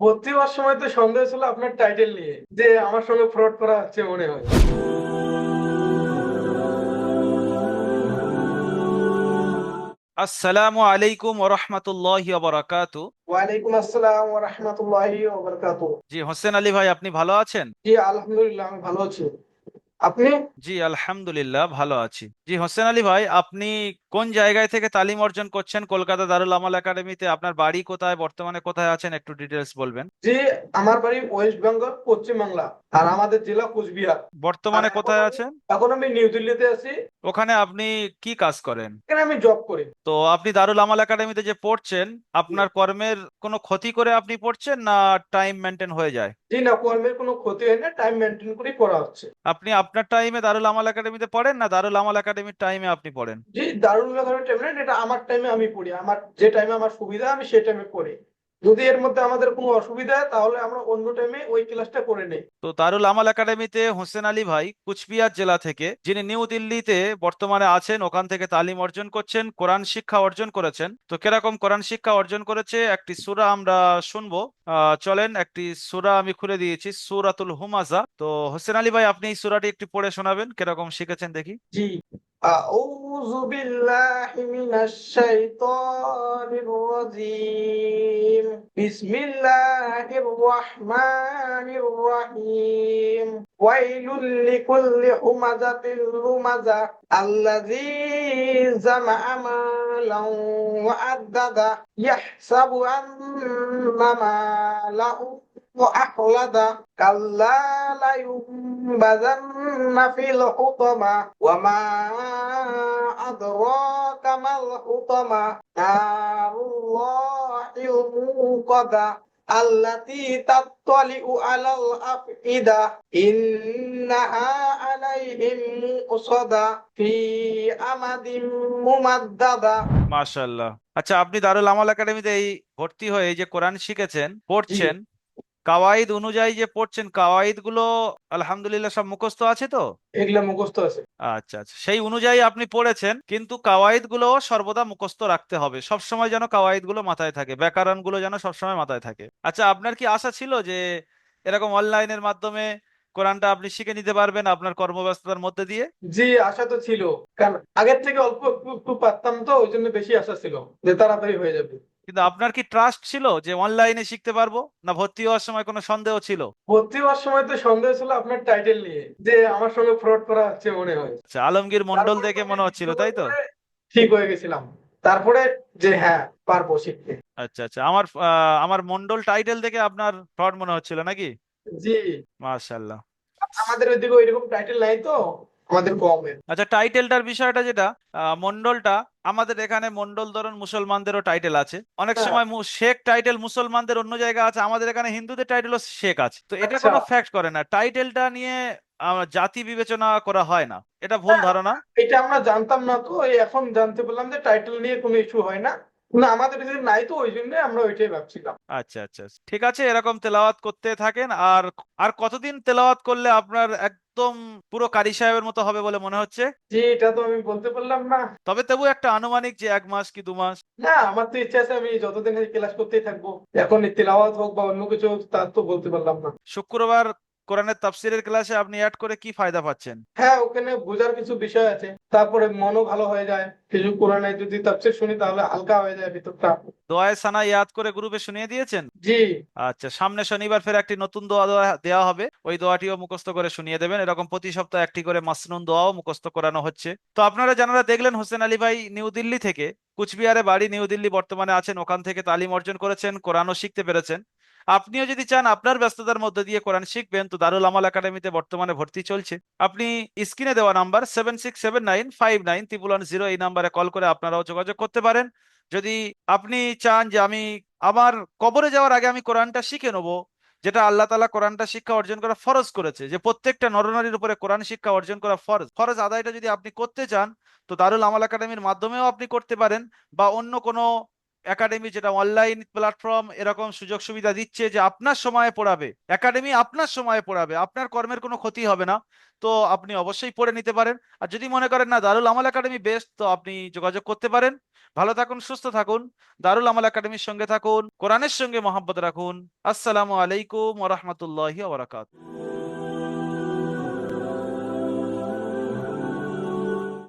ভর্তি হওয়ার সময় তো সন্দেহ ছিল আপনার টাইটেল নিয়ে যে আমার সঙ্গে ফ্রড করা হচ্ছে মনে হয়। আসসালামু আলাইকুম ওরহমতুল্লাহ ওয়ালাইকুম আসসালাম ওয়া রাহমাতুল্লাহি ওয়া বারাকাতুহু। জি হোসেন আলী ভাই আপনি ভালো আছেন? জি আলহামদুলিল্লাহ আমি ভালো আছি। আপনি? জি আলহামদুলিল্লাহ ভালো আছি। জি হোসেন আলী ভাই আপনি কোন জায়গায় থেকে তালিম অর্জন করছেন? কলকাতা দারুল আমাল একাডেমিতে। আপনার বাড়ি কোথায়? বর্তমানে কোথায় আছেন? একটু ডিটেলস বলবেন। জি আমার বাড়ি ওয়েস্ট বেঙ্গল পশ্চিম বাংলা আর আমাদের জেলা কোচবিহার। বর্তমানে কোথায় আছেন? এখন আমি নিউ দিল্লিতে আছি। ওখানে আপনি কি কাজ করেন? এখানে আমি জব করি। তো আপনি দারুল আমাল একাডেমিতে যে পড়ছেন আপনার কর্মের কোনো ক্ষতি করে আপনি পড়ছেন না টাইম মেনটেন হয়ে যায়? জি না কর্মের কোনো ক্ষতি হয় না টাইম মেনটেন করেই পড়া হচ্ছে। আপনি আপনার টাইমে দারুল আমাল একাডেমিতে পড়েন না দারুল আমাল একাডেমির টাইমে আপনি পড়েন? জি, দারুল আমাল টাইম না এটা আমার টাইমে আমি পড়ি। আমার যে টাইমে আমার সুবিধা, আমি সেই টাইমে পড়ি। যদি এর মধ্যে আমাদের কোনো অসুবিধা হয় তাহলে আমরা অন্য টাইমে ওই ক্লাসটা করে নেই তো দারুল আমাল একাডেমিতে হোসেন আলী ভাই কুচবিহার জেলা থেকে যিনি নিউ দিল্লিতে বর্তমানে আছেন ওখান থেকে তালিম অর্জন করছেন কোরআন শিক্ষা অর্জন করেছেন তো কিরকম কোরআন শিক্ষা অর্জন করেছে একটি সূরা আমরা শুনবো আহ, চলেন একটি সূরা আমি খুলে দিয়েছি সূরাতুল হুমাজা তো হোসেন আলী ভাই আপনি এই সূরাটি একটু পড়ে শোনাবেন কিরকম শিখেছেন দেখি জি أعوذ بالله من الشيطان الرجيم بسم الله الرحمن الرحيم. ويل لكل همزة لمزة الذي جمع مالا وعدده يحسب أن ماله وأخلده كلا لينبذن في الحطمة. وما أدراك ما الحطمة نار الله الموقدة التي تطلع على الأفئدة إنها عليهم مؤصدة في أمد ممددة মাশাআল্লাহ আচ্ছা আপনি দারুল আমাল একাডেমিতে এই ভর্তি হয়ে এই যে কোরআন শিখেছেন পড়ছেন কাওয়াইদ অনুযায়ী যে পড়ছেন কাওয়াইদগুলো আলহামদুলিল্লাহ সব মুখস্থ আছে তো? এগুলা মুখস্থ আছে। আচ্ছা আচ্ছা। সেই অনুযায়ী আপনি পড়েছেন কিন্তু কাওয়াইদগুলো সর্বদা মুখস্থ রাখতে হবে। সব সময় যেন কাওয়াইদগুলো মাথায় থাকে ব্যাকরণগুলো যেন সবসময় মাথায় থাকে। আচ্ছা আপনার কি আশা ছিল যে এরকম অনলাইনের মাধ্যমে কোরআনটা আপনি শিখে নিতে পারবেন আপনার কর্মব্যস্ততার মধ্যে দিয়ে? জি আশা তো ছিল। কারণ আগের থেকে অল্প একটু একটু পারতাম তো ওই জন্য বেশি আশা ছিল যে তাড়াতাড়ি হয়ে যাবে। কিন্তু আপনার কি ট্রাস্ট ছিল যে অনলাইনে শিখতে পারব? না ভর্তি হওয়ার সময় কোনো সন্দেহ ছিল? ভর্তি হওয়ার সময় তো সন্দেহ ছিল আপনার টাইটেল নিয়ে যে আমার সঙ্গে ফ্রড করা হচ্ছে মনে হয়। আচ্ছা আলমগীর মন্ডল তারপরে দেখে মনে হচ্ছিল তাই তো? ঠিক হয়ে গেছিলাম। তারপরে যে হ্যাঁ পারব শিখতে। আচ্ছা আচ্ছা আমার আহ, আমার মন্ডল টাইটেল দেখে আপনার ফ্রড মনে হচ্ছিল নাকি? জি। মাশাআল্লাহ। আমাদের ওইদিকে ওইরকম টাইটেল নাই তো। আমাদের কমের আচ্ছা টাইটেলটার বিষয়টা যেটা মন্ডলটা আমাদের এখানে মন্ডল ধরুন মুসলমানদেরও টাইটেল আছে অনেক হ্যাঁ। সময় শেখ টাইটেল মুসলমানদের অন্য জায়গা আছে আমাদের এখানে হিন্দুদের টাইটেলও শেখ আছে তো এটা আচ্ছা। কোনো ফ্যাক্ট করে না টাইটেলটা নিয়ে জাতি বিবেচনা করা হয় না এটা ভুল। ধারণা এটা আমরা জানতাম না তো এখন জানতে পারলাম যে টাইটেল নিয়ে কোনো ইস্যু হয় না না আমাদের এদিকে নাই তো ওই জন্য আমরা ওইটাই ভাবছিলাম। আচ্ছা আচ্ছা। ঠিক আছে এরকম তেলাওয়াত করতে থাকেন। আর আর কতদিন তেলাওয়াত করলে আপনার একদম পুরো কারি সাহেবের মতো হবে বলে মনে হচ্ছে? জি এটা তো আমি বলতে পারলাম না। তবে তবু একটা আনুমানিক যে এক মাস কি দু মাস? না আমার তো ইচ্ছা আছে আমি যতদিন এই ক্লাস করতেই থাকব। এখন তেলাওয়াত হোক বা অন্য কিছু হোক তা তো বলতে পারলাম না। শুক্রবার কোরআনের তাফসিরের ক্লাসে আপনি অ্যাড করে কি ফায়দা পাচ্ছেন? হ্যাঁ ওখানে বোঝার কিছু বিষয় আছে। তারপরে মনও ভালো হয়ে যায়। কিছু কোরআনে যদি তাফসীর শুনি তাহলে হালকা হয়ে যায় ভিতরটা। দোয়ায় সানা ইয়াদ করে গ্রুপে শুনিয়ে দিয়েছেন? জি। আচ্ছা সামনে শনিবার ফের একটি নতুন দোয়া দেওয়া- হবে। ওই দোয়াটিও মুখস্থ করে শুনিয়ে দেবেন। এরকম প্রতি সপ্তাহে একটি করে মাসনুন দোয়াও মুখস্থ করানো হচ্ছে। তো আপনারা যারা দেখলেন হোসেন আলী ভাই নিউ দিল্লি থেকে কুচবিহারে বাড়ি নিউ দিল্লি বর্তমানে আছেন ওখান থেকে তালিম অর্জন করেছেন কোরআনও শিখতে পেরেছেন। আপনিও যদি চান আপনার ব্যস্ততার মধ্যে দিয়ে কোরআন শিখবেন, তো দারুল আমাল একাডেমিতে বর্তমানে ভর্তি চলছে। আপনি স্ক্রিনে দেওয়া number seven six seven nine five nine triple one zero এই নাম্বারে কল করে আপনারাও যোগাযোগ করতে পারেন। যদি আপনি চান যে আমি আমার কবরে যাওয়ার আগে আমি কোরআনটা শিখে নেব, যেটা আল্লাহ তালা কোরআনটা শিক্ষা অর্জন করা ফরজ করেছে, যে প্রত্যেকটা নরনারীর উপরে কোরআন শিক্ষা অর্জন করা ফরজ। ফরজ আদায়টা যদি আপনি করতে চান, তো দারুল আমাল একাডেমির মাধ্যমেও আপনি করতে পারেন, বা অন্য কোনো একাডেমি যেটা অনলাইন প্ল্যাটফর্ম এরকম সুযোগ সুবিধা দিচ্ছে যে আপনার সময়ে পড়াবে। একাডেমি আপনার সময়ে পড়াবে। আপনার কর্মের কোনো ক্ষতি হবে না। তো আপনি অবশ্যই পড়ে নিতে পারেন। আর যদি মনে করেন, না, দারুল আমাল একাডেমি বেস্ট তো আপনি যোগাযোগ করতে পারেন। ভালো থাকুন, সুস্থ থাকুন। দারুল আমাল একাডেমির সঙ্গে থাকুন। কোরআনের সঙ্গে মহাব্বত রাখুন। আসসালামু আলাইকুম ওরহমতুল্লাহি ওবরাকাত